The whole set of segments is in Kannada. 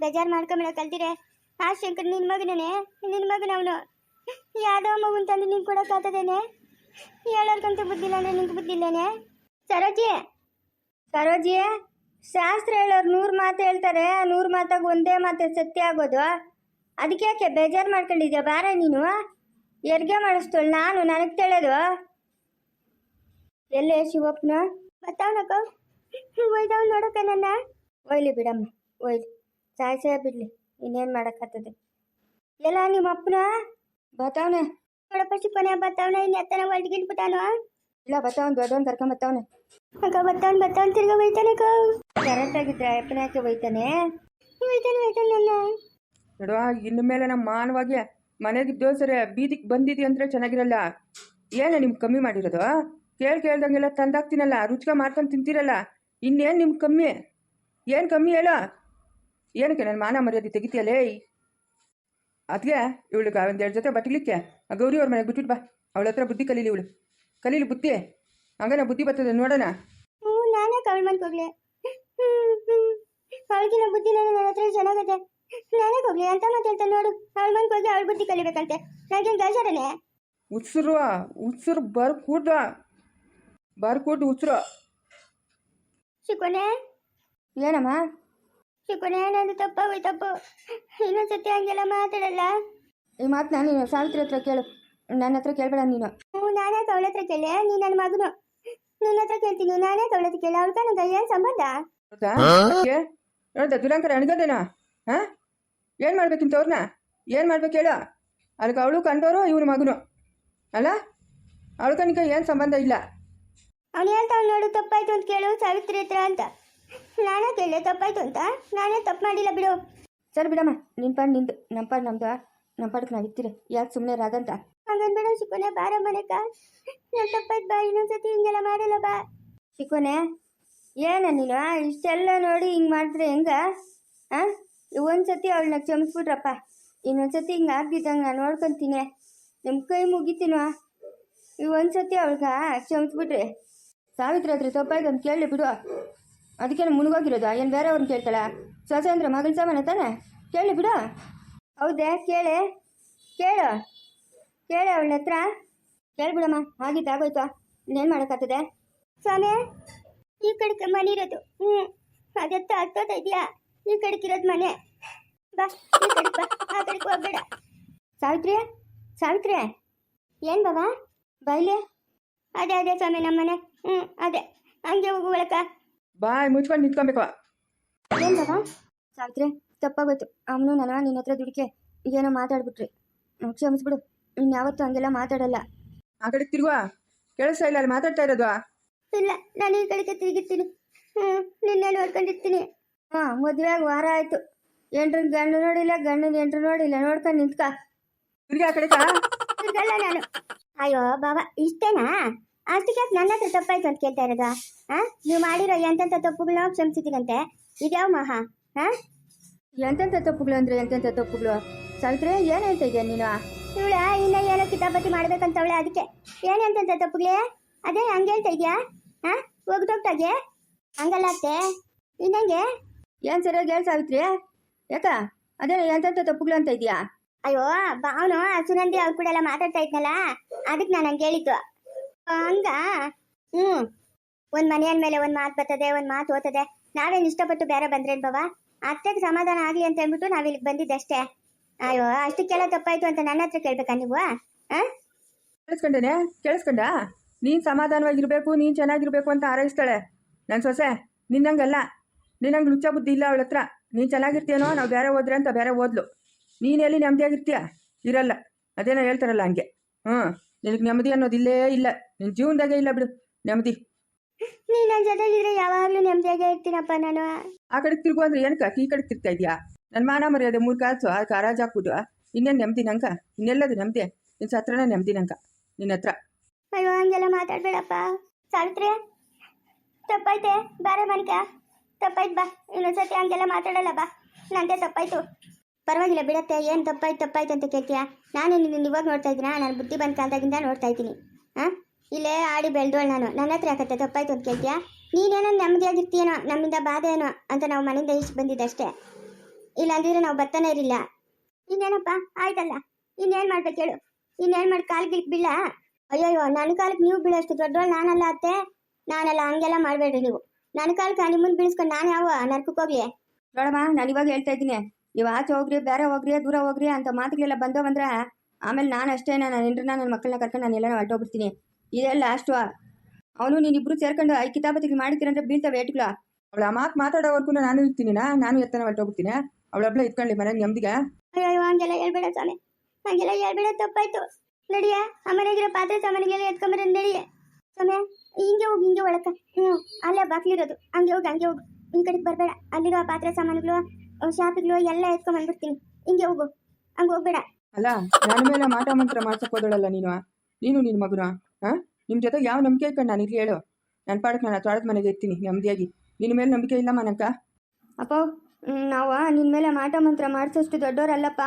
ಬೇಜಾರು ಮಾಡ್ಕೊಂಬಿಡೋ ಕಲ್ತಿರೆ ಆ ಶಂಕರ್ ನಿನ್ನ ಮಗನೇ ನಿನ್ನ ಮಗನ ಅವನು? ಯಾವ್ದೋ ಮಗುನ್ ತಂದು ನೀನು ಕೊಡೋಕ್ಕಾಗ್ತದೇನೆ ಹೇಳೋರ್ಗಂತೂ ಬುದ್ಧಿಲ್ಲ ಅಂದ್ರೆ ನಿಂಗೆ ಬುದ್ಧಿಲ್ಲೇನೆ ಸರೋಜಿ? ಸರೋಜಿ ಶಾಸ್ತ್ರ ಹೇಳೋರು ನೂರು ಮಾತು ಹೇಳ್ತಾರೆ. ನೂರು ಮಾತಾಗ ಒಂದೇ ಮಾತು ಸತ್ಯ ಆಗೋದು. ಅದಕ್ಕೆ ಯಾಕೆ ಬೇಜಾರು ಮಾಡ್ಕೊಂಡಿದ್ಯಾ? ಬಾರ ನೀನು? ಎರ್ಗೆ ಮಾಡಿಸ್ತಳು ನಾನು ನನಗೆ ತಿಳಿಯೋದು ಎಲ್ಲೇ ಶಿವಪ್ಪನ? ಬರ್ತಾವನಕ್ಕ ಒಯ್ದವ್ ನೋಡಕ್ಕ ನನ್ನ? ಒಯ್ಲಿ ಬಿಡಮ್ಮ ಒಯ್ಲಿ. ಸಾಯ್ಸೇ ಬಿಡ್ಲಿ ಇನ್ನೇನು ಮಾಡೋಕ್ಕಾಗ್ತದೆ. ಎಲ್ಲ ನಿಮ್ಮ ಅಪ್ಪನ? ಬರ್ತಾವನೆ ನೋಡಪ್ಪ ಚಿಕ್ಕನೆ ಬರ್ತಾವನೆ ಇನ್ನು ಎತ್ತನ ಒಳಗಿಟ್ಬಿಟ್ಟಾನು ಇಲ್ಲ ಬರ್ತಾವನ್ ದೊಡ್ಡವನ್ ಕರ್ಕೊಂಡ್ ಬರ್ತಾವನೆ ಅಕ್ಕ ಬರ್ತಾವನ್ ಬರ್ತಾವನ್ ತಿರ್ಗ ಬೈತಾನೆ ಅಕ್ಕ. ಕರೆಕ್ಟ್ ಆಗಿದ್ರೆ ಅಪ್ಪನ ಯಾಕೆ ಬೈತಾನೆ? ಬೈತಾನೆ ಬೈತಾನೆ ನನ್ನ. ನೋಡುವ ಇನ್ನು ಮೇಲೆ ನಮ್ಮ ಮಾನವಾಗಿ ಮನೆಗಿದ್ದೋ ದೋಸರೆ ಬೀದಿಗೆ ಬಂದಿದ್ದೀ ಅಂದ್ರೆ ಚೆನ್ನಾಗಿರಲ್ಲ. ಏನ ನಿಮ್ಗೆ ಕಮ್ಮಿ ಮಾಡಿರೋದು? ಕೇಳಿ ಕೇಳ್ದಂಗೆಲ್ಲ ತಂದಾಕ್ತೀನಲ್ಲ ರುಚಿಕ ಮಾಡ್ಕೊಂಡು ತಿಂತೀರಲ್ಲ. ಇನ್ನೇನು ನಿಮ್ಗೆ ಕಮ್ಮಿ? ಏನು ಕಮ್ಮಿ ಹೇಳ? ಏನಕ್ಕೆ ನನ್ನ ಮಾನ ಮರ್ಯಾದೆ ತೆಗಿತೀಯಲೇ ಅದಕ್ಕೆ ಇವಳು ಒಂದು ಎರಡು ಜೊತೆ ಬಟ್ಲಿಕ್ಕೆ. ಆ ಗೌರಿ ಅವ್ರ ಮನೆಗೆ ಬಿಟ್ಬಿಟ್ಟು ಬಾ. ಅವಳ ಹತ್ರ ಬುದ್ಧಿ ಕಲೀಲಿ ಇವಳು. ಕಲೀಲಿ ಬುದ್ಧಿ. ಹಂಗನ ಬುದ್ಧಿ ಬರ್ತದೆ ನೋಡೋಣ. ಹ್ಞೂ ನಾನೇ ಕವಲ್ ಮಾಡ್ಕೋಗ್ಲಿ ಅವಳಿಗಿನ ಬುದ್ಧಿ ನನ್ನ ನನ್ನ ಹತ್ರ ಚೆನ್ನಾಗತ್ತೆ ನಾನೇ ಹೋಗ್ಲಿ ಅಂತ ಮಾತಾಡ್ತಾನೆ ನೋಡು. ಅವಳ ಮನೆಗೆ ಹೋಗಿ ಅವಳ ಬುದ್ಧಿ ಕಲಿಬೇಕಂತೆ. ನನಗೇನು ಬೇಜಾರನೆ? ಉಸಿರು ಉಸಿರು ಬರ್ ಕೂಡ್ದ ಬರ್ ಕೂಡ್ ಉತ್ಸರು ಶಿಕೊನೆ? ಏನಮ್ಮ? ಶಿಕೊನೆ ನಂದು ತಪ್ಪು ತಪ್ಪು. ಇನ್ನೊಂದ್ಸತಿ ಹಂಗೆಲ್ಲ ಮಾತಾಡಲ್ಲ? ಈ ಮಾತು ನಾನು ಸಾವಿತ್ರಿ ಹತ್ರ ಕೇಳು. ನನ್ನ ಹತ್ರ ಕೇಳಬೇಡ ನೀನು. ಹ್ಞೂ ನಾನೇ ಅವಳ ಹತ್ರ ಕೇಳಿ ನೀ ನನ್ನ ಮಗನು. ನಿನ್ನ ಹತ್ರ ಕೇಳ್ತೀನಿ. ನಾನೇ ಅವಳ ಹತ್ರ ಕೇಳಿ ಅವ್ರ ನನಗೆ ಏನ್ ಸಂಬಂಧ? ಹೌದಾ? ಏ ನೋಡ್ದ ದುರಂಕರ ಅಣಗದೇನ ಹಾ? ಏನು ಮಾಡ್ಬೇಕಿಂತ ಅವ್ರನ್ನ ಏನ್ ಮಾಡ್ಬೇಕು ಹೇಳು. ಅದಕ್ಕೆ ಅವಳು ಕಂಡೋರು ಇವನ ಮಗನು. ಅಲ್ಲ? ಅವಳು ಕನಿಕ ಏನು ಸಂಬಂಧ ಇಲ್ಲ. ಅವ್ನು ಹೇಳ್ತಾವ್ ನೋಡು ತಪ್ಪಾಯ್ತು ಅಂತ ಕೇಳು ಸಾವಿತ್ರಿ ಹತ್ರ ಅಂತ. ನಾನೇ ಕೇಳಿ ತಪ್ಪಾಯ್ತು ಅಂತ. ನಾನೇ ತಪ್ಪು ಮಾಡಿಲ್ಲ ಬಿಡು. ಸರಿ ಬಿಡಮ್ಮ ನಿನ್ ಪಾಡ್ ನಿಂದು ನಮ್ಮ ಪಾಡ್ ನಮ್ದು ನಮ್ಮ ಪಾಡಕ್ಕೆ ನಾವು ಇರ್ತೀರಿ ಯಾಕೆ ಸುಮ್ಮನೆ ರಾಗಂತ ಹಂಗನ್ ಬೇಡ ಶಿಕೋನೆ ಬಾರ ಮನೆಕ. ನಾನು ತಪ್ಪಾಯ್ತು ಬಾ ಇನ್ನೊಂದ್ಸತಿ ಹಿಂಗೆಲ್ಲ ಮಾಡಿಲ್ಲ ಬಾ. ಚಿಕ್ಕೋನೆ ಏನ ನೀನು ಇಷ್ಟೆಲ್ಲ ನೋಡಿ ಹಿಂಗೆ ಮಾಡಿದ್ರೆ ಹೆಂಗ? ಹಾಂ ಒಂದ್ಸತಿ ಅವಳನ್ನ ಕ್ಷಮಿಸ್ಬಿಟ್ರಪ್ಪ. ಇನ್ನೊಂದ್ಸತಿ ಹಿಂಗೆ ಆಗ್ದಿದ್ದಂಗೆ ನಾನು ನೋಡ್ಕೊಂತೀನಿ. ನಿಮ್ಮ ಕೈ ಮುಗಿತೀನೋ? ಈ ಒಂದ್ಸತಿ ಅವಳಗ ಕ್ಷಮಿಸ್ಬಿಟ್ರಿ. ಸಾವಿತ್ರಿ ಹತ್ರ ತಪ್ಪಾಯ್ತು ಅಂತ ಕೇಳಿ ಬಿಡು. ಅದಕ್ಕೇನು ಮುಳುಗೋಗಿರೋದು ಏನು ಬೇರೆ ಅವ್ರನ್ನ ಕೇಳ್ತಾಳ? ಸೊಸೆ ಅಂದ್ರೆ ಮಗನ ಸಾಮಾನ ತಾನೆ? ಕೇಳಿ ಬಿಡು. ಹೌದೇ ಕೇಳೆ. ಕೇಳು. ಕೇಳೆ ಅವಳ ಹತ್ರ. ಕೇಳ್ಬಿಡಮ್ಮ ಆಗಿತ್ತು ಆಗೋಯ್ತು. ಇನ್ನೇನು ಮಾಡೋಕ್ಕಾಗ್ತದೆ? ಸ್ವಾಮಿ ಈ ಕಡೆಗೆ ಮನೆ ಇರೋದು ಹ್ಞೂ ಅದೆತ್ತ ಹತ್ತೋತ ಇದೆಯಾ? ಈ ಕಡೆಗೆ ಇರೋದು ಮನೆ. ಬಾ ಈ ಕಡೆಗೆ ಬಾ ಆ ಕಡೆಗೆ ಹೋಗ್ಬೇಡ. ಸಾವಿತ್ರಿ ಸಾವಿತ್ರಿ. ಏನು ಬಾಬಾ ಬೈಲಿ ಅದೇ ಅದೇ ಸ್ವಾಮಿ ನಮ್ಮ ಮನೆ ಹ್ಞೂ ಅದೇ. ಹಂಗೆ ಹೋಗು ಒಳಕ. ಬಾಯ್ ಮುಚ್ಕೊಂಡು ನಿಂತ್ಕೊಬೇಕು. ಏನು ಬಾಬಾ ಸಾವಿತ್ರಿ ತಪ್ಪಾಗೋಯ್ತು. ಅವನು ನನ್ನ ನಿನ್ನ ಹತ್ರ ದುಡಿಕೆ ಏನೋ ಮಾತಾಡ್ಬಿಟ್ರಿ. ಕ್ಷಮಿಸ್ಬಿಡು. ಇನ್ಯಾವತ್ತೂ ಹಂಗೆಲ್ಲ ಮಾತಾಡಲ್ಲ. ಆ ಕಡೆ ತಿರುಗುವ. ಕೇಳಿಸ್ತಾ ಇಲ್ಲ ಅಲ್ಲಿ ಮಾತಾಡ್ತಾ ಇರೋದು. ಇಲ್ಲ ನಾನು ಈ ಕಡೆಗೆ ತಿರುಗಿರ್ತೀನಿ. ಹ್ಞೂ ನಿನ್ನೆ ನೋಡ್ಕೊಂಡಿರ್ತೀನಿ ಹಾಂ ಆಗಿ ವಾರ ಆಯ್ತು. ಎಂಟ್ರ ಗಂಡು ನೋಡಿಲ್ಲ ಗಂಡನ ಎಂಟ್ರು ನೋಡಿಲ್ಲ. ನೋಡ್ಕೊಂಡು ನಿಂತ್ಕ. ತಿರ್ಗಿ ಆ ಕಡೆ ತಿರ್ಗಲ್ಲ ನಾನು. ಅಯ್ಯೋ ಬಾಬಾ ಇಷ್ಟೇನಾ? ಅಷ್ಟಕ್ಕೆ ನನ್ನ ಹತ್ರ ತಪ್ಪಾಯ್ತು ಅಂತ ಕೇಳ್ತಾ ಇರೋದು. ಹಾ ನೀವು ಮಾಡಿರೋ ಎಂತೆಂಥ ತಪ್ಪುಗಳನ್ನ ಕ್ಷಮಿಸಿದ್ದೀನಂತೆ ಇದ್ಯಾವ ಮಹಾ? ಹಾ ಎಂತೆಂಥ ತಪ್ಪುಗಳು ಅಂದ್ರೆ ಎಂತೆಂಥ ತಪ್ಪುಗಳು? ಸಾವಿತ್ರಿ ಏನು ಹೇಳ್ತಾ ಇದೆಯಾ ನೀನು? ಇವಳ ಇನ್ನ ಏನೋ ಕಿತಾಪತಿ ಮಾಡ್ಬೇಕಂತವಳೆ ಅದಕ್ಕೆ. ಏನಂತಂತ ತಪ್ಪುಗಳೇ? ಅದೇ ಹಂಗೆ ಹೇಳ್ತಾ ಇದೆಯಾ? ಹಾ ಹೋಗ್ದೋಗ್ತಾಗೆ ಹಂಗಲ್ಲ ಅತ್ತೆ. ಇನ್ನಂಗೆ ಏನು ಸರಿಯಾಗಿ ಹೇಳಿ ಸಾವಿತ್ರಿ? ಯಾಕ? ಅದೇ ಎಂತೆಂಥ ತಪ್ಪುಗಳು ಅಂತ ಇದೆಯಾ? ಅಯ್ಯೋ ಅವನು ಸುನಂದಿ ಅವ್ರ ಕೂಡ ಎಲ್ಲ ಮಾತಾಡ್ತಾ ಇದ್ನಲ್ಲ. ಅದಕ್ಕೆ ನಾನು ಹಂಗೆ ಹೇಳಿದ್ದು. ಹಂಗ ಹ್ಮ್. ಒಂದ್ ಮನೆಯ ಮೇಲೆ ಒಂದ್ ಮಾತು ಬರ್ತದೆ, ಒಂದ್ ಮಾತು ಓದ್ತದೆ. ನಾವೇನ್ ಇಷ್ಟಪಟ್ಟು ಬೇರೆ ಬಂದ್ರೇನ್ ಬಾಬಾ ಅತ್ತೆಗೆ ಸಮಾಧಾನ ಆಗ್ಲಿ ಅಂತ ಹೇಳ್ಬಿಟ್ಟು ನಾವ್ ಇಲ್ಲಿ ಬಂದಿದ್ದಷ್ಟೇ. ಅಯ್ಯೋ, ಅಷ್ಟಕ್ಕೆಲ್ಲ ತಪ್ಪಾಯ್ತು ಅಂತ ನನ್ನ ಹತ್ರ ಕೇಳ್ಬೇಕಾ ನೀವು? ಹಾಂ ಕೇಳಿಸ್ಕೊಂಡೇನೆ? ಕೇಳಿಸ್ಕೊಂಡ? ನೀನು ಸಮಾಧಾನವಾಗಿರ್ಬೇಕು, ನೀನು ಚೆನ್ನಾಗಿರ್ಬೇಕು ಅಂತ ಆರೈಸ್ತಾಳೆ ನನ್ನ ಸೊಸೆ, ನಿನ್ನಂಗಲ್ಲ. ನಿನ್ನಂಗೆ ಲುಚ್ಚ ಬುದ್ಧಿ ಇಲ್ಲ ಅವಳತ್ರ. ಹತ್ರ ನೀನು ಚೆನ್ನಾಗಿರ್ತೀಯನೋ, ನಾವು ಬೇರೆ ಹೋದ್ರೆ ಅಂತ ಬೇರೆ ಓದ್ಲು. ನೀನ್ ಎಲ್ಲಿ ನೆಮ್ಮದಿಯಾಗಿರ್ತೀಯ ಇರಲ್ಲ. ಅದೇನೋ ಹೇಳ್ತಾರಲ್ಲ ಹಂಗೆ. ಹ್ಞೂ ನಿನಗೆ ನೆಮ್ಮದಿ ಅನ್ನೋದಿಲ್ಲೇ ಇಲ್ಲ ನಿನ್ನ ಜೀವನದಾಗೆ ಇಲ್ಲ ಬಿಡು. ನೆಮ್ಮದಿ. ನೀನು ನನ್ನ ಜೊತೆಗಿದ್ರೆ ಯಾವಾಗಲೂ ನೆಮ್ಮದಿಯಾಗೆ ಇರ್ತೀನಪ್ಪ ನಾನು. ಆ ಕಡೆ ತಿರುಗು ಅಂದ್ರೆ ಏನಕ್ಕ? ಈ ಕಡೆ ತಿರ್ತಾ ಇದೆಯಾ? ನನ್ನ ಮಾನ ಮರ್ಯಾದೆ ಮೂರು ಕಾಸು ಅದಕ್ಕೆ ಹರಾಜು ಹಾಕ್ಬಿಟ್ಟು ಇನ್ನೇನು ನೆಮ್ಮದಿ ನಂಕ ಇನ್ನೆಲ್ಲದು ನೆಮ್ಮದಿ? ನಿನ್ ಹತ್ರನೇ ನೆಮ್ಮದಿ ನಂಕ ನಿನ್ನ ಹತ್ರ. ಅಯ್ಯೋ ಹಂಗೆಲ್ಲ ಮಾತಾಡ್ಬೇಡಪ್ಪ. ಸಾವಿತ್ರಿ ತಪ್ಪಾಯ್ತೆ. ಬಾರೆ ಮನಿಕ. ತಪ್ಪಾಯ್ತು ಬಾ. ಇನ್ನೊಂದ್ಸತಿ ಹಂಗೆಲ್ಲ ಮಾತಾಡಲ್ಲ ಬಾ. ನಂದೇ ತಪ್ಪಾಯ್ತು. ಪರವಾಗಿಲ್ಲ ಬಿಡತ್ತೆ, ಏನು ತಪ್ಪಾಯ್ತು ತಪ್ಪಾಯ್ತು ಅಂತ ಕೇಳ್ತೀಯಾ? ನಾನು ನಿನ್ನ ಇವಾಗ ನೋಡ್ತಾ ಇದ್ದೀನಾ? ನಾನು ಬುದ್ಧಿ ಬಂದ ಕಾಲದಾಗಿಂದ ನೋಡ್ತಾ ಇದ್ದೀನಿ. ಹಾಂ ಇಲ್ಲೇ ಆಡಿ ಬೆಳೆದೋಳು ನಾನು. ನನ್ನ ಹತ್ರ ಯಾಕತ್ತೆ, ತಪ್ಪಾಯ್ತು ಅಂತ ಕೇಳ್ತೀಯಾ? ನೀನೇನೋ ನೆಮ್ಮದಿಯಾಗಿರ್ತೀಯೇನೋ ನಮ್ಮಿಂದ ಬಾಧೆ ಏನೋ ಅಂತ ನಾವು ಮನೆಯಿಂದ ಇಷ್ಟು ಬಂದಿದ್ದಷ್ಟೇ. ಇಲ್ಲ ಅಂದಿದ್ರೆ ನಾವು ಬರ್ತಾನೆ ಇರಲಿಲ್ಲ. ಇನ್ನೇನಪ್ಪ? ಆಯ್ತಲ್ಲ. ಇನ್ನೇನು ಮಾಡ್ಬೇಕು ಹೇಳು. ಇನ್ನೇನು ಮಾಡಿ ಕಾಲಿಗೆ ಬೀಳ ಅಯ್ಯಯ್ಯೋ ನನ್ನ ಕಾಲಕ್ಕೆ ನೀವು ಬೀಳೋಷ್ಟು ದೊಡ್ಡವಳು ನಾನಲ್ಲ ಅತ್ತೆ. ನಾನಲ್ಲ ಹಂಗೆಲ್ಲ ಮಾಡಬೇಡ್ರಿ ನೀವು. ನನ್ನ ಕಾಲಕ್ಕೆ ನಿಮ್ಮನ್ನು ಬೀಳಿಸ್ಕೊಂಡು ನಾನು ಯಾವ ನರ್ಕಕ್ಕೆ ಹೋಗ್ಲಿ? ನೋಡಮ್ಮ, ನಾನು ಇವಾಗ ಹೇಳ್ತಾ ಇದ್ದೀನಿ. ನೀವು ಆಚೆ ಹೋಗ್ರಿ ಬೇರೆ ಹೋಗ್ರಿ ದೂರ ಹೋಗ್ರಿ ಅಂತ ಮಾತುಗಳೆಲ್ಲ ಬಂದೋ ಬಂದ್ರೆ ಆಮೇಲೆ ನಾನು ಅಷ್ಟೇ ನಾನು ಹೆಂಡ್ರನ್ನ ನನ್ನ ಮಕ್ಕಳನ್ನ ಕರ್ಕೊಂಡು ನಾನು ಎಲ್ಲನೂ ಹೊರಟೋಗ್ಬಿಡ್ತೀನಿ. ಇದೆಲ್ಲ ಅಷ್ಟು. ಅವನು ನೀನಿಬ್ರು ಸೇರ್ಕೊಂಡು ಐ ಕಿತಾಪತಿಗೆ ಮಾಡಿದ್ದೀರಂದ್ರೆ ಬೀಳ್ತವೆ ಏಟ್ಗಳು. ಅವಳ ಆ ಮಾತು ಮಾತಾಡೋವರೆಗೂ ನಾನು ಇರ್ತೀನಿ ನಾನು ಎತ್ತನ ಹೊರಟೋಗ್ತೀನಿ ಅವಳೊಬ್ಳೆ ಇಟ್ಕೊಳ್ಳಿ ಮನೆ ನೆಮ್ಮದಿಗೆ ಅಯ್ಯೋ ಹಂಗೆಲ್ಲ ಹೇಳ್ಬೇಡ ಸ್ವಾಮಿ. ಹಂಗೆಲ್ಲ ಹೇಳ್ಬೇಡ ತಪ್ಪಾಯ್ತು. ನಡಿಯ ಆ ಮನೆಗಿರೋ ಪಾತ್ರೆ ಸಾಮಾನಿಗೆಲ್ಲ ಎತ್ಕೊಂಬರ ನಡಿಯ. ಸ್ವಾಮಿ ಹಿಂಗೆ ಹೋಗಿ ಹಿಂಗೆ ಒಳಕ ಹ್ಞೂ ಅಲ್ಲೇ ಬಾಕ್ಲಿರೋದು ಹಂಗೆ ಹೋಗಿ ಹಂಗೆ ಹೋಗಿ. ಈ ಕಡೆಗೆ ಬರಬೇಡ. ಅಲ್ಲಿರೋ ಪಾತ್ರೆ ಸಾಮಾನುಗಳು ಶಾಪಿಗಳು ಎಲ್ಲ ಎತ್ಕೊಂಬಂದ್ಬಿಡ್ತೀನಿ ಹಿಂಗೆ ಹೋಗು. ಹಂಗೆ ಹೋಗ್ಬೇಡ. ಅಲ್ಲ ನನ್ನ ಮೇಲೆ ಮಾಟ ಮಂತ್ರ ಮಾಡ್ಸಕ್ ಹೋದಳಲ್ಲ ನೀನು ನೀನು ನಿನ್ನ ಮಗುನ? ಹಾಂ ನಿಮ್ಮ ಜೊತೆ ಯಾವ ನಂಬಿಕೆ ಇಟ್ಕೊಂಡು ನಾನು ಇಲ್ಲಿ ಹೇಳು. ನನ್ನ ಪಾಡಕ್ಕೆ ನಾನು ತೊಳೆದ ಮನೆಗೆ ಇರ್ತೀನಿ ನೆಮ್ಮದಿಯಾಗಿ ನಿನ್ನ ಮೇಲೆ ನಂಬಿಕೆ ಇಲ್ಲ ಮನಕ್ಕ ಅಪ್ಪ ನಾವು ನಿನ್ನ ಮೇಲೆ ಮಾಟ ಮಂತ್ರ ಮಾಡಿಸೋಷ್ಟು ದೊಡ್ಡವರಲ್ಲಪ್ಪ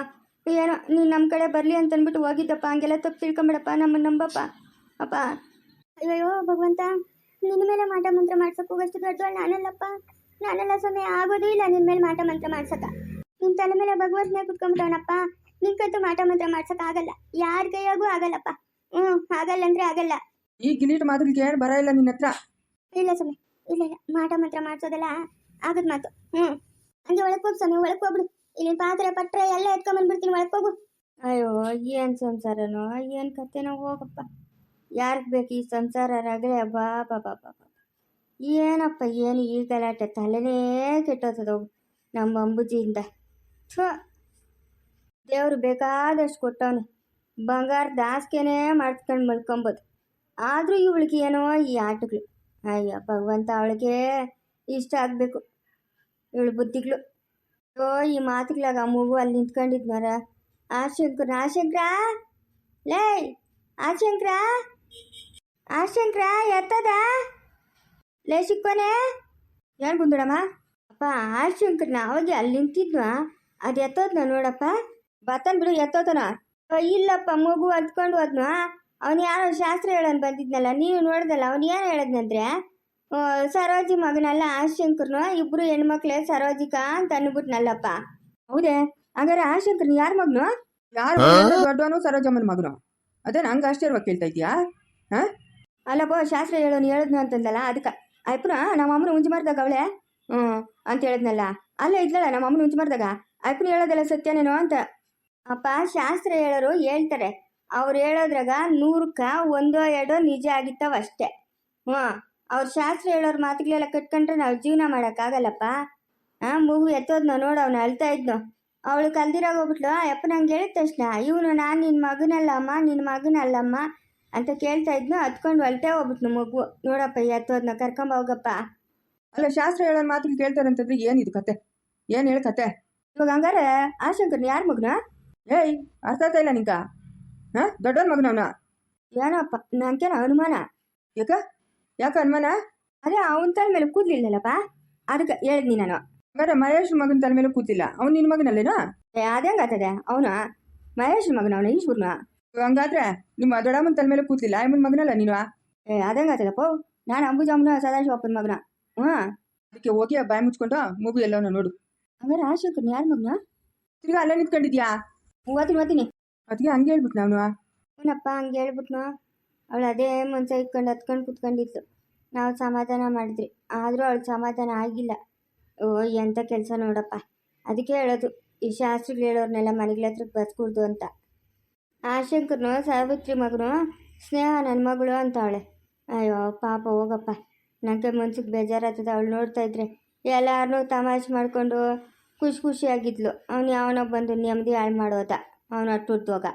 ಏನೋ ನೀನು ನಮ್ಮ ಕಡೆ ಬರಲಿ ಅಂತ ಅಂದ್ಬಿಟ್ಟು ಹೋಗಿದ್ದಪ್ಪ. ಹಂಗೆಲ್ಲ ತಪ್ಪು ತಿಳ್ಕೊಂಬೇಡಪ್ಪ ನಮ್ಮನ್ನು ನಂಬಪ್ಪ. ಅಪ್ಪ. ಅಯ್ಯೋ ಭಗವಂತ ನಿನ್ನ ಮೇಲೆ ಮಾಟ ಮಂತ್ರ ಮಾಡ್ಸಕ್ ಹೋಗಷ್ಟು ದೊಡ್ಡವಳು ನಾನಲ್ಲಪ್ಪ. ನಾನೆಲ್ಲ ಸಮಯ ಆಗೋದೇ ಇಲ್ಲ ನಿನ್ನ ಮೇಲೆ ಮಾಟ ಮಂತ್ರ ಮಾಡ್ಸಕ. ನಿನ್ ತಲೆ ಮೇಲೆ ಭಗವಂತನೇ ಕುತ್ಕೊಂಡ್ಬಿಟ್ಟವನಪ್ಪ ನಿನ್ ಕತ್ತು ಮಾಟ ಮಂತ್ರ ಮಾಡ್ಸಕ್ ಆಗಲ್ಲ. ಯಾರ ಕೈಯಾಗೂ ಆಗಲ್ಲಪ್ಪ. ಹ್ಞೂ ಆಗಲ್ಲ ಅಂದ್ರೆ ಆಗಲ್ಲ. ಈ ಗಿಲೀಟ್ ಮಾತುಗಳಿಗೆ ಏನು ಬರ ಇಲ್ಲ ನಿನ್ನ ಹತ್ರ? ಇಲ್ಲ ಸಮಯ ಇಲ್ಲ ಇಲ್ಲ. ಮಾಟ ಮಂತ್ರ ಮಾಡ್ಸೋದಲ್ಲ ಆಗದ್ ಮಾತು. ಹ್ಞೂ ಹಂಗೆ ಒಳಕ್ ಹೋಗ್ ಸಮಯ ಒಳಕ್ ಹೋಗ್ಬಿಡು. ಇಲ್ಲಿ ಪಾತ್ರೆ ಪಟ್ರೆ ಎಲ್ಲ ಎತ್ಕೊಂಡ್ಬಂದ್ಬಿಡ್ತೀನಿ ಒಳಕ್ ಹೋಗು. ಅಯ್ಯೋ ಏನು ಸಂಸಾರನೋ ಏನ್ ಕತ್ತೆನೋ ಹೋಗಪ್ಪ. ಯಾರಿಗೆ ಬೇಕು ಈ ಸಂಸಾರ ರಗಳೆ? ಬಾ ಬಾ ಬಾ ಬಾ ಬಾ ಏನಪ್ಪ ಏನು ಈ ಗಲಾಟೆ? ತಲೆನೇ ಕೆಟ್ಟೋತದ ನಮ್ಮ ಅಂಬುಜಿಯಿಂದ. ಛ ದೇವ್ರು ಬೇಕಾದಷ್ಟು ಕೊಟ್ಟವನು. ಬಂಗಾರ ದಾಸ್ಕೆನೇ ಮಾಡ್ಸ್ಕೊಂಡು ಮಲ್ಕೊಂಬೋದು. ಆದರೂ ಇವಳಿಗೆ ಏನೋ ಈ ಆಟಗಳು. ಅಯ್ಯ, ಭಗವಂತ ಅವಳಿಗೆ ಇಷ್ಟ ಆಗಬೇಕು. ಇವಳು ಬುದ್ಧಿಗಳು. ಓ ಈ ಮಾತುಗಳಾಗ ಆ ಮಗು ಅಲ್ಲಿ ನಿಂತ್ಕೊಂಡಿದ್ ಮರ ಆಶಂಕರ ಆ ಶಂಕರ? ಲೇ ಆಶಂಕ್ರ ಆಶಂಕ್ರ ಎತ್ತದ? ಲೇ ಸಿಕ್ಕೋನೆ ಏನು ಕುಂದಡಮ್ಮ ಅಪ್ಪ ಆಶಂಕರ್ ಶಂಕರ್ನ ಅವಾಗ ಅಲ್ಲಿ ನಿಂತಿದ್ವಾ ಅದು ಎತ್ತೋದ್ನ ನೋಡಪ್ಪ. ಬತ್ತನ್ ಬಿಡು ಎತ್ತೋತನ. ಇಲ್ಲಪ್ಪ ಮಗು ಅದ್ಕೊಂಡು ಹೋದ್ನ. ಅವನು ಯಾರೋ ಶಾಸ್ತ್ರ ಹೇಳೋನ್ ಬಂದಿದ್ನಲ್ಲ ನೀನು ನೋಡ್ದಲ್ಲ ಅವನು ಏನು ಹೇಳದ್ನಂದ್ರೆ ಸರೋಜಿ ಮಗನಲ್ಲ ಆಶಂಕರ್ನು ಶಂಕರ್ನು ಇಬ್ರು ಹೆಣ್ಮಕ್ಳೇ ಸರೋಜಿಕಾ ಅಂತ ಅನ್ಬಿಟ್ನಲ್ಲಪ್ಪ. ಹೌದೇ? ಹಾಗಾದ್ರೆ ಆಶಂಕರ್ ಯಾರ ಮಗನು? ಯಾರು ದೊಡ್ಡವನು ಸರೋಜಮ್ಮನ ಮಗನು. ಅದೇ ನಂಗೆ ಅಷ್ಟೇ ಕೇಳ್ತಾ ಇದೀಯಾ ಹಾಂ? ಅಲ್ಲಪ್ಪ ಶಾಸ್ತ್ರ ಹೇಳೋನು ಹೇಳಿದ್ನು ಅಂತಂದಲ್ಲ ಅದಕ್ಕೆ ಅಯ್ಯಪ್ಪನ, ನಮ್ಮ ಅಮ್ಮನ ಉಂಜು ಮಾಡ್ದಾಗ ಅವಳೆ? ಹ್ಞೂ ಅಂತ ಹೇಳಿದ್ನಲ್ಲ. ಅಲ್ಲೇ ಇದ್ಲಲ್ಲ ನಮ್ಮ ಅಮ್ಮನ ಉಂಜು ಮಾಡ್ದಾಗ ಅಯ್ಯಪ್ಪನ ಹೇಳೋದೆಲ್ಲ ಸತ್ಯನೇನೋ ಅಂತ. ಅಪ್ಪ, ಶಾಸ್ತ್ರ ಹೇಳೋರು ಹೇಳ್ತಾರೆ. ಅವ್ರು ಹೇಳೋದ್ರಾಗ ನೂರಕ್ಕ ಒಂದೋ, ಎರಡೋ ನಿಜ ಆಗಿತ್ತವ ಅಷ್ಟೇ. ಹ್ಞೂ ಅವ್ರ ಶಾಸ್ತ್ರ ಹೇಳೋರ ಮಾತುಗಳೆಲ್ಲ ಕಟ್ಕೊಂಡ್ರೆ ನಾವು ಜೀವನ ಮಾಡೋಕ್ಕಾಗಲ್ಲಪ್ಪ ಹಾಂ ಮಗು ಎತ್ತೋದ್ನೋ ನೋಡು ಅವನು ಅಳ್ತಾ ಇದ್ನು? ಅವಳು ಕಲ್ದಿರಾಗ ಹೋಗ್ಬಿಟ್ಲು. ಅಯ್ಯಪ್ಪ ನಂಗೆ ಹೇಳಿದ ತಕ್ಷಣ, ಇವನು ನಾನು ನಿನ್ನ ಮಗನಲ್ಲಮ್ಮ ನಿನ್ನ ಮಗನಲ್ಲಮ್ಮ ಅಂತ ಕೇಳ್ತಾ ಇದ್ನು ಹತ್ಕೊಂಡು ಹೊಲ್ಟೆ ಹೋಗ್ಬಿಟ್ನು ಮಗು. ನೋಡಪ್ಪ ಎತ್ತೋದ್ನ ಕರ್ಕೊಂಬ ಹೋಗಪ್ಪ. ಅಲ್ಲ ಶಾಸ್ತ್ರ ಹೇಳೋ ಮಾತಿಗೆ ಕೇಳ್ತಾರೆ ಅಂತಂದ್ರೆ ಏನಿದು ಕತೆ? ಏನು ಹೇಳ ಕತೆ? ಇವಾಗ ಹಂಗಾರೆ ಆಶಂಕರ್ನ ಶಂಕರ್ನ ಯಾರ ಮಗನ? ಏಯ್ ಅರ್ಥ ಆಗ್ತಾ ಇಲ್ಲ ನಿಂಕ ಹಾಂ? ದೊಡ್ಡವನ ಮಗನವನ ಏನಪ್ಪ ನಂಗೇನ ಅನುಮಾನ? ಯಾಕ? ಯಾಕ ಅನುಮಾನ? ಅದೇ ಅವನ ತಲೆ ಮೇಲೆ ಕೂದ್ಲಿಲ್ಲಲ್ಲಪ್ಪ? ಅದಕ್ಕೆ ಹೇಳಿದ್ನಿ ನಾನು. ಹಂಗಾರೆ ಮಹೇಶ್ ಮಗನ ತಲೆ ಮೇಲೆ ಕೂತಿಲ್ಲ ಅವ್ನು ನಿನ್ನ ಮಗನಲ್ಲೇನೋ? ಏ ಅದೇಂಗಾತದೆ ಅವನು? ಮಹೇಶ್ ಮಗನ ಅವನ ಈಶ್ವರ್ನ? ಹಂಗಾದ್ರೆ ನಿಮ್ಮ ದೊಡ್ಡಮ್ಮನ ತಲೆ ಮೇಲೆ ಕೂತಿಲ್ಲ ಅಮ್ಮನ ಮಗನಲ್ಲ ನೀನು? ಏ ಅದೇಂಗಾತದಪ್ಪ ನಾನು ಅಂಬುಜಮ್ಮನ ಸದಾಶಿವಪ್ಪನ ಮಗನ. ಹ್ಞೂ ಅದಕ್ಕೆ ಹೋಗಿ ಬಾಯಿ ಮುಚ್ಕೊಂಡು ಮೂವಿ ಎಲ್ಲವನ್ನ ನೋಡು. ಹಂಗಾರೆ ಆ ಶಂಕರ್ನ ಯಾರ ಮಗನ? ತಿರ್ಗಾ ಅಲ್ಲೇ ನಿಂತ್ಕೊಂಡಿದ್ಯಾ? ಓದ್ತೀನಿ ಓದ್ತೀನಿ ಅದಕ್ಕೆ ಹಂಗೆ ಹೇಳ್ಬಿಟ್ಟು ಅವನು ಅವನಪ್ಪ ಹಂಗೆ ಹೇಳ್ಬಿಟ್ನು? ಅವಳು ಅದೇ ಮನ್ಸ ಇಟ್ಕೊಂಡು ಹತ್ಕೊಂಡು ಕುತ್ಕೊಂಡಿತ್ತು. ನಾವು ಸಮಾಧಾನ ಮಾಡಿದ್ರಿ ಆದರೂ ಅವಳು ಸಮಾಧಾನ ಆಗಿಲ್ಲ. ಓ ಎಂಥ ಕೆಲಸ ನೋಡಪ್ಪ. ಅದಕ್ಕೆ ಹೇಳೋದು ಈ ಶಾಸ್ತ್ರಿಗಳು ಹೇಳೋರ್ನೆಲ್ಲ ಮನೆಗಳ ಹತ್ರಕ್ಕೆ ಬಸ್ಕೂಡ್ದು ಅಂತ. ಆ ಶಂಕರ್ನು ಸಾವಿತ್ರಿ ಮಗನು ಸ್ನೇಹ ನನ್ನ ಮಗಳು ಅಂತ ಅವಳೆ ಅಯ್ಯೋ ಪಾಪ ಹೋಗಪ್ಪ. ನನಗೆ ಮನ್ಸಿಗೆ ಬೇಜಾರಾಗ್ತದೆ ಅವಳು ನೋಡ್ತಾ ಇದ್ರೆ. ಎಲ್ಲಾರನ್ನೂ ತಮಾಷೆ ಮಾಡಿಕೊಂಡು ಖುಷಿ ಖುಷಿಯಾಗಿದ್ಲು. ಅವ್ನು ಯಾವನೋ ಬಂದು ನೆಮ್ಮದಿ ಹಾಳು ಮಾಡೋದ. ಅವನು ಅಟ್ಟುಡ್ದೋಗ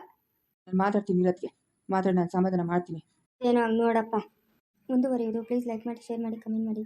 ನಾನು ಮಾತಾಡ್ತೀನಿ ಇರೋದಕ್ಕೆ ಮಾತಾಡಿ ನಾನು ಸಮಾಧಾನ ಮಾಡ್ತೀನಿ. ಏನೋ ಹಂಗೆ ನೋಡಪ್ಪ. ಮುಂದುವರಿಯೋದು ಪ್ಲೀಸ್ ಲೈಕ್ ಮಾಡಿ ಶೇರ್ ಮಾಡಿ ಕಮೆಂಟ್ ಮಾಡಿ.